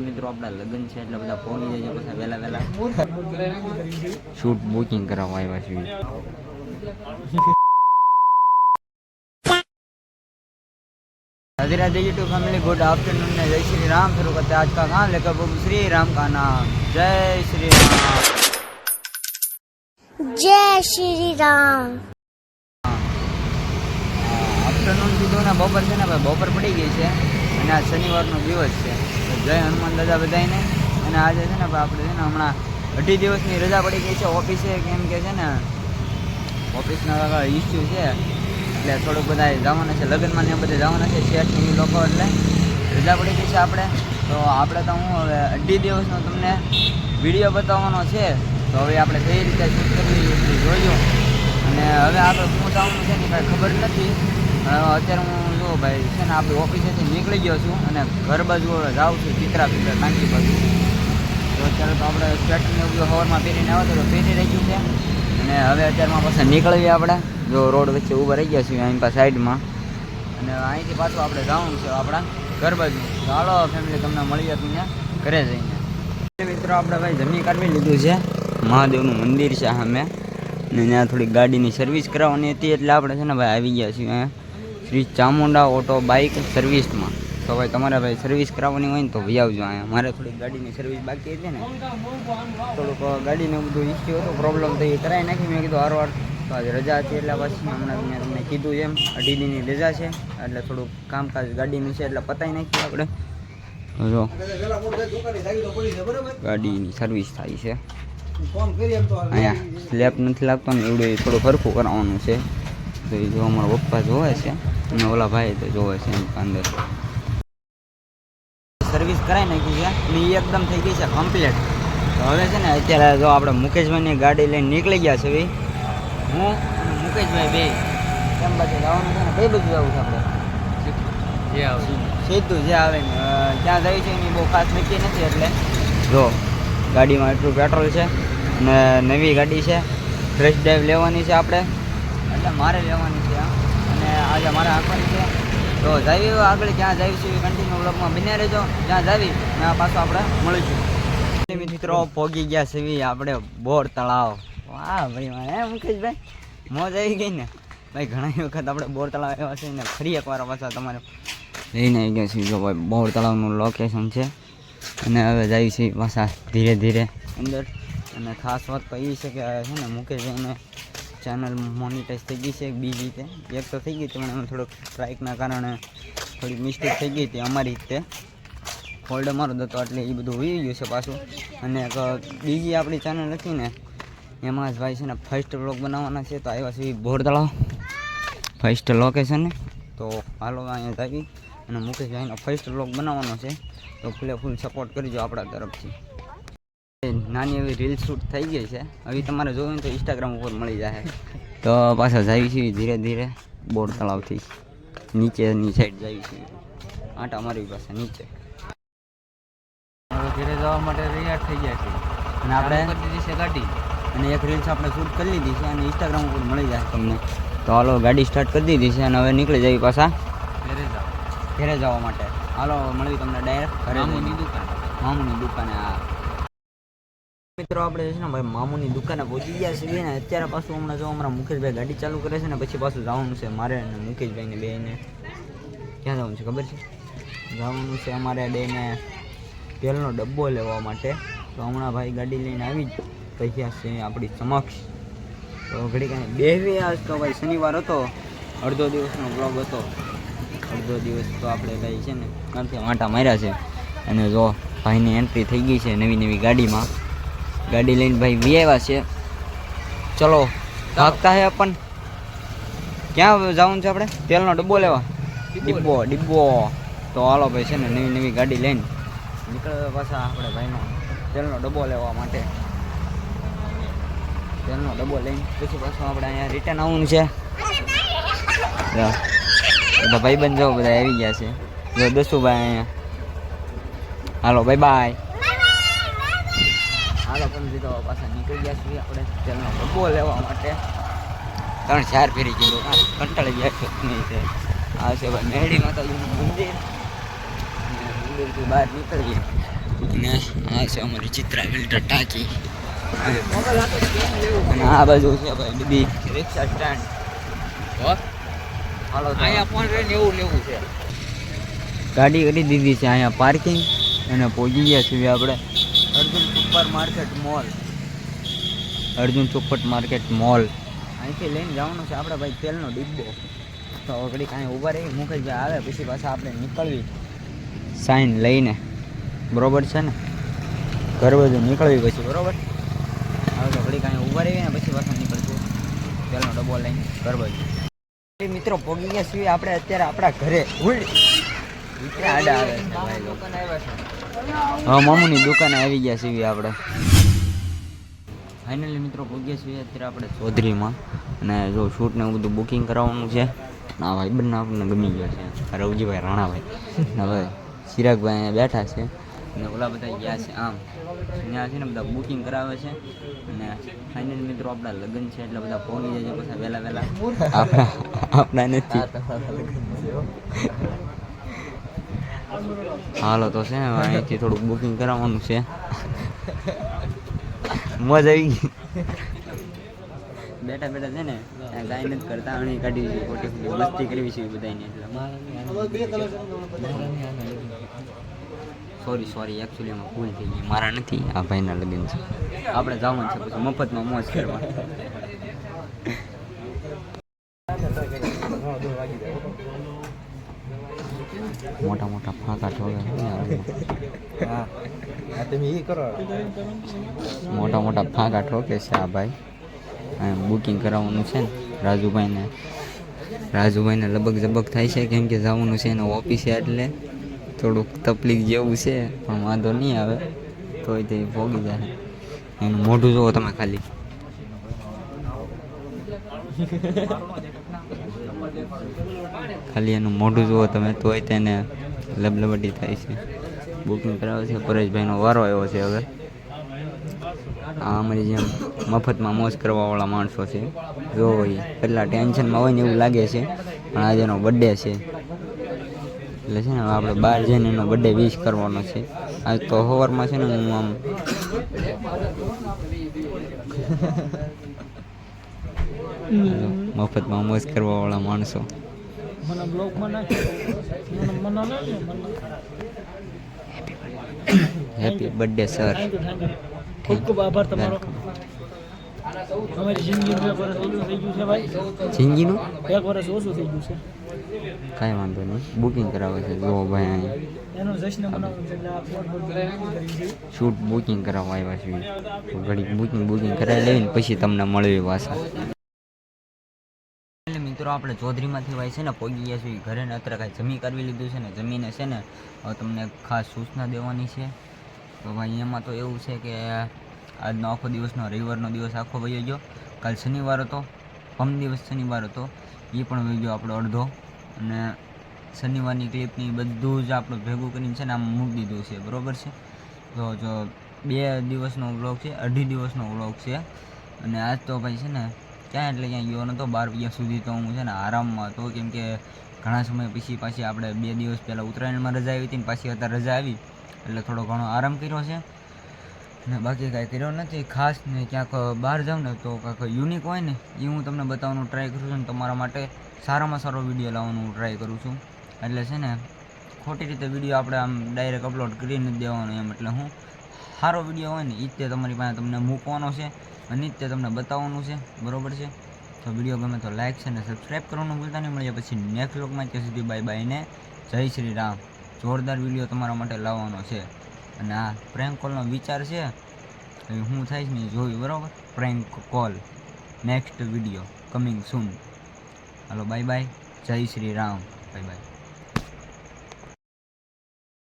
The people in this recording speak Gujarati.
મિત્રો આપણા લગ્ન છે એટલે બધા પહોંચી જાય પછી વહેલા વહેલા શૂટ બુકિંગ કરાવવા આવ્યા છીએ Radhe Radhe YouTube family good afternoon Jai Shri Ram शुरू करते हैं आज का काम लेकर प्रभु श्री राम का नाम जय श्री राम जय श्री राम આફ્ટરનૂન કીધું ને બપોર છે ને ભાઈ બપોર પડી ગઈ છે અને આ શનિવારનો દિવસ છે તો જય હનુમાન દાદા બધાને અને આજે છે ને આપણે છે ને હમણાં અઢી દિવસની રજા પડી ગઈ છે ઓફિસે, કેમ કે છે ને ઓફિસના ઇસ્યુ છે. એટલે થોડુંક બધા જવાના છે, લગ્નમાં ને બધે જવાના છે શેઠ લોકો એટલે રજા પડી ગઈ છે આપણે. તો આપણે તો હું હવે અઢી દિવસનો તમને વીડિયો બતાવવાનો છે. તો હવે આપણે કઈ રીતે શૂટ કરવી એ જોયું. અને હવે આપણે શું જવાનું છે ને કાંઈ ખબર નથી. અત્યારે હું જો ભાઈ છે ને આપણી ઓફિસેથી નીકળી ગયો છું અને ઘર બાજુ જાઉં છું ચિત્રા પિત્રા ટાંકી બાજુ. તો અત્યારે તો આપણે સ્વેટર ને હવારમાં પહેરીને આવ્યો તો પહેરી રાખ્યું છે. અને હવે અત્યારમાં પાછા નીકળીએ આપણે. જો રોડ વચ્ચે ઊભા રહી ગયા છીએ અહીં પાસે સાઈડમાં. અને અહીંથી પાછું આપણે જવાનું છે આપણા ઘર બાજુ. ચાલો ફેમિલી તમને મળીએ તમને ઘરે જઈને. મિત્રો, આપણે ભાઈ જમી કાઢવી લીધું છે. મહાદેવનું મંદિર છે સામે. અને ત્યાં થોડીક ગાડીની સર્વિસ કરાવવાની હતી એટલે આપણે છે ને ભાઈ આવી ગયા છીએ. અહીંયા શ્રી ચામુંડા ઓટો બાઇક સર્વિસમાં. તો ભાઈ તમારે ભાઈ સર્વિસ કરાવવાની હોય ને તો ભાઈ આવજો અહીંયા. મારે થોડીક ગાડીની સર્વિસ બાકી હતી ને. થોડુંક ગાડીને બધું ઇસ્યુ હતો પ્રોબ્લેમ તો એ કરાવી નાખી. મેં કીધું હારવાર તો આજે રજા હતી એટલે પછી હમણાં મેં તમને કીધું એમ અઢી રજા છે. એટલે થોડુંક કામકાજ ગાડીનું છે એટલે પતાવી નાખીએ આપણે. જો. ગાડીની સર્વિસ થાય છે. અહીંયા સ્લેબ નથી લાગતો ને, એવડું થોડું ફરખું કરાવવાનું છે. તો એ જો અમારા પપ્પા જોવે છે. અને ઓલા ભાઈ તો જોવે છે એમ અંદર સર્વિસ કરાવી નાખી છે અને એ એકદમ થઈ ગઈ છે કમ્પ્લીટ તો હવે છે ને અત્યારે જો આપણે મુકેશભાઈની ગાડી લઈને નીકળી ગયા છે ભાઈ. હું અને મુકેશભાઈ બે. કેમ બાજુ જવાનું છે ને? કઈ બધું જવું છે આપણે? જે સીધું જે આવે ને ત્યાં જઈ છે એની બહુ ખાસ નક્કી નથી એટલે. જો ગાડીમાં એટલું પેટ્રોલ છે અને નવી ગાડી છે. ફ્રેશ ડ્રાઈવ લેવાની છે આપણે. એટલે મારે લેવાની છે. આજે મારે આંખવાની છે. તો જાવી આગળ ક્યાં જાવી છે, એ કન્ટિન્યુ બ્લોગમાં બન્યા રહેજો. જ્યાં જાવી, ત્યાં પાછું આપણે મળીશું. મિત્રો પોગી ગયા છે આપણે બોર તળાવ. વાહ ભાઈ, વાહ મુકેશભાઈ? મોજ આવી ગઈ ને. ભાઈ, ઘણા વખત આપણે બોર તળાવ આવ્યા છે ને, ફરી એકવાર પાછા તમારે લઈને આવી ગયા છીએ. જો ભાઈ, બોર તળાવનું લોકેશન છે. અને હવે જાય છે પાછા ધીરે ધીરે અંદર. અને ખાસ વાત તો એ છે કે છે ને, મુકેશભાઈને ચેનલ મોનિટાઈઝ થઈ ગઈ છે બીજી રીતે. એક તો થઈ ગઈ હતી, પણ એમાં થોડુંક સ્ટ્રાઇકના કારણે થોડીક મિસ્ટેક થઈ ગઈ હતી અમારી રીતે. ફોલ્ડ અમારો હતો, એટલે એ બધું હોઈ ગયું છે પાછું. અને એક બીજી આપણી ચેનલ હતી ને, એમાં જ ભાઈ છે ને ફર્સ્ટ બ્લોગ બનાવવાના છે, તો આવ્યા છે બોર તળાવ ફર્સ્ટ લોકેશન તો હાલો અહીંયા જાવી અને મુકેશભાઈનો ફર્સ્ટ બ્લોગ બનાવવાનો છે. તો ફૂલે ફૂલ સપોર્ટ કરજો આપણા તરફથી. નાની એવી રીલ શૂટ થઈ ગઈ છે. હવે તમારે જોયું ને તો ઇન્સ્ટાગ્રામ ઉપર મળી જાય તો પાછા જાય છે ધીરે ધીરે બોર તળાવથી. નીચેની સાઈડ જાય છે આટા અમારી પાસે નીચે. ઘરે જવા માટે તૈયાર થઈ ગયા છે અને આપણે કરી દીધી છે ગાડી. અને એક રીલ્સ આપણે શૂટ કરી લીધી છે અને ઇન્સ્ટાગ્રામ ઉપર મળી જાય તમને. તો હાલો ગાડી સ્ટાર્ટ કરી દીધી છે અને હવે નીકળી જઈએ પાછા ઘરે જાઓ. ઘરે જવા માટે. હાલો મળી તમને ડાયરેક્ટ ઘરે મામુની દુકાન. મામુની દુકાને આ મિત્રો, આપણે છે ને ભાઈ મામુની દુકાને પહોંચી ગયા છીએ ને, અત્યારે પાછું હમણાં જો હમણાં મુકેશભાઈ ગાડી ચાલુ કરે છે ને, પછી પાછું જવાનું છે મારે અને મુકેશભાઈને બેને ક્યાં જવાનું છે ખબર છે? જવાનું છે અમારે બેને તેલનો ડબ્બો લેવા માટે. તો હમણાં ભાઈ ગાડી લઈને આવી જ રહ્યા છે આપણી સમક્ષ. તો ઘડી કાંઈ બેહવી આજ તો ભાઈ શનિવાર હતો, અડધો દિવસનો બ્લોગ હતો. અડધો દિવસ તો આપણે ભાઈ છે ને ત્રણથી વાંટા માર્યા છે. અને જો ભાઈની એન્ટ્રી થઈ ગઈ છે નવી નવી ગાડીમાં ગાડી લઈને ભાઈ વી આવ્યા છે. ચલો ભાગતા હે પણ ક્યાં જવાનું છે આપણે? તેલનો ડબ્બો લેવા. ડિબ્બો ડિબ્બો તો હાલો ભાઈ છે ને નવી નવી ગાડી લઈને નીકળ્યો પાછા આપણે ભાઈનો તેલનો ડબ્બો લેવા માટે. તેલનો ડબ્બો લઈને પછી પાછું આપણે અહીંયા રિટર્ન આવવાનું છે. બધા ભાઈબંધ જો બધા આવી ગયા છે. જો દસુભાઈ અહીંયા. હાલો બાય બાય હાલો પણ દીધો પાછા નીકળી ગયા છીએ આપણે તેલનો ડબ્બો લેવા માટે. ત્રણ ચાર ફેરી કીધું હા, કંટાળી ગયા છે. નહીં છે આ છે ભાઈ મેળી માતાજીનું મંદિર. મંદિરથી બહાર નીકળીએ. અને આ છે અમારી ચિત્રા ફિલ્ટર ટાંકી. અને આ બાજુ છે ભાઈ બધી રિક્ષા સ્ટેન્ડ. હાલો અહીંયા અહીંયા રહે ને એવું લેવું છે. ગાડી કરી દીધી છે અહીંયા પાર્કિંગ. અને પહોંચી ગયા છીએ આપણે. Arjun super market mall. Arjun ચોપટ market mall. અહીંથી લઈને જવાનું છે આપણે ભાઈ તેલનો ડિબ્બો. તો ઘડી કાંઈ ઊભા રહી મુકેશભાઈ આવે પછી પાછા આપણે નીકળવી. સાઈન લઈને. બરોબર છે ને? ઘર બધું નીકળવી પછી બરોબર? હવે તો ઘડી કાંઈ ઊભા રહીએ ને પછી પાછા નીકળશું. તેલનો ડબ્બો લઈને ઘર બધું મિત્રો પોગી ગયા છીએ આપણે અત્યારે આપણા ઘરે. આડા આવે છે ભાઈ લોકો. હા મામુની દુકાને આવી ગયા છીએ આપણે. ફાઇનલી મિત્રો પૂગ્યા છીએ અત્યારે આપણે ચૌધરીમાં. અને જો શૂટ ને એવું બધું બુકિંગ કરાવવાનું છે. ના ભાઈ બંને આપણને ગમી ગયો છે. રવજીભાઈ રાણાભાઈ. હવે ચિરાગભાઈ અહીંયા બેઠા છે. અને ઓલા બધા ગયા છે આમ. ત્યાં છે ને બધા બુકિંગ કરાવે છે. અને ફાઇનલ મિત્રો આપણા લગ્ન છે એટલે બધા પહોંચી જાય છે પછી વહેલા વહેલા. આપણા આપણા નથી. હાલો તો છે અહીંથી થોડુંક બુકિંગ કરાવવાનું છે. મજા આવી ગઈ. બેઠા બેઠા છે ને ગાય નથી કરતા અણી કાઢી દીધી ખોટી ખોટી મસ્તી કરવી છે બધાને એટલે સોરી સોરી એકચ્યુઅલી એમાં ભૂલ થઈ ગઈ. મારા નથી આ ભાઈના લગ્ન છે. આપણે જવાનું છે પછી મફતમાં મોજ કરવા. મોટા મોટા ફાંકા ઠોકે મોટા મોટા ફાંકા ઠોકે છે આ ભાઈ. બુકિંગ કરાવવાનું છે ને રાજુભાઈને. રાજુભાઈને લબક ઝબક થાય છે કેમ કે જવાનું છે એને ઓફિસે એટલે થોડુંક તકલીફ જેવું છે પણ વાંધો નહીં આવે તોય તે ભોગી જાય. એનું મોઢું જુઓ તમે ખાલી. ખાલી એનું મોઢું જુઓ તમે, તોય તેને લબલબડી થાય છે. બુકિંગ કરાવે છે, પરેશભાઈનો વારો આવ્યો છે હવે. આ અમારી જેમ મફતમાં મોજ કરવાવાળા માણસો છે. જો હોય પહેલાં ટેન્શનમાં હોય ને એવું લાગે છે, પણ આજે એનો બર્થડે છે. એટલે છે ને આપણે બહાર જઈને એનો બર્થડે વિશ કરવાનો છે. આજ તો સવારમાં છે ને હું આમ મફતમાં મોજ કરવાવાળા માણસો. હેપી બર્થડે સર ખૂબ ખૂબ આભાર તમારો. અમારી જિંદગીનું એક વર્ષ ઓછું થઈ ગયું છે ભાઈ. જિંદગીનું? એક વર્ષ ઓછું થઈ ગયું છે. કાંઈ વાંધો નહીં. બુકિંગ કરાવે છે. જો ભાઈ અહીં. એનું જશ્ન શૂટ બુકિંગ કરાવવા આવ્યા છીએ. ઘડી બુકિંગ બુકિંગ કરાવી લેવી ને પછી તમને મળવી પાછા મિત્રો, આપણે ચૌધરીમાંથી ભાઈ છે ને, પોગી ગયા છીએ ઘરે ને, અત્યારે કાંઈ જમી કરવી લીધું છે ને, જમીને છે ને તમને ખાસ સૂચના દેવાની છે. તો ભાઈ, એમાં તો એવું છે કે આજનો આખો દિવસનો, રવિવારનો દિવસ આખો વહી ગયો. કાલ શનિવાર હતો, પમ દિવસ શનિવાર હતો એ પણ વહી ગયો આપણો અડધો. અને શનિવારની ક્લિપની બધું જ આપણે ભેગું કરીને છે ને, આમ મૂકી દીધું છે, બરોબર છે? તો જો, બે દિવસનો વ્લોગ છે, અઢી દિવસનો વ્લોગ છે. અને આજ તો ભાઈ છે ને ક્યાં એટલે ક્યાં ગયો? નહોતો બાર વાગ્યા સુધી તો હું છે ને આરામમાં હતો. કેમ કે ઘણા સમય પછી પાછી આપણે બે દિવસ પહેલાં ઉત્તરાયણમાં રજા આવી હતી ને પાછી અત્યારે રજા આવી. એટલે થોડો ઘણો આરામ કર્યો છે. ને બાકી કાંઈ કર્યો નથી. ખાસ ને ક્યાંક બહાર જાઉં ને તો કાંઈક યુનિક હોય ને, એ હું તમને બતાવવાનું ટ્રાય કરું છું ને તમારા માટે સારામાં સારો વીડિયો લાવવાનું ટ્રાય કરું છું. એટલે છે ને, ખોટી રીતે વીડિયો આપણે આમ ડાયરેક્ટ અપલોડ કરી નથી દેવાનો એમ. એટલે હું સારો વીડિયો હોય ને એ જ તે તમારી પાસે તમને મૂકવાનો છે. અને તે તમને બતાવવાનું છે, બરોબર છે? તો વીડિયો ગમે તો લાઈક છે ને સબસ્ક્રાઈબ કરવાનું ભૂલતા નહીં. મળીએ પછી નેક્સ્ટ લોકમાં ત્યાં સુધી બાય બાય ને જય શ્રી રામ. જોરદાર વીડિયો તમારા માટે લાવવાનો છે. અને આ પ્રેન્ક કોલનો વિચાર છે હું થાય ને જોયું, બરાબર? Prank call next video coming soon hello bye bye Jai Shri Ram. Bye bye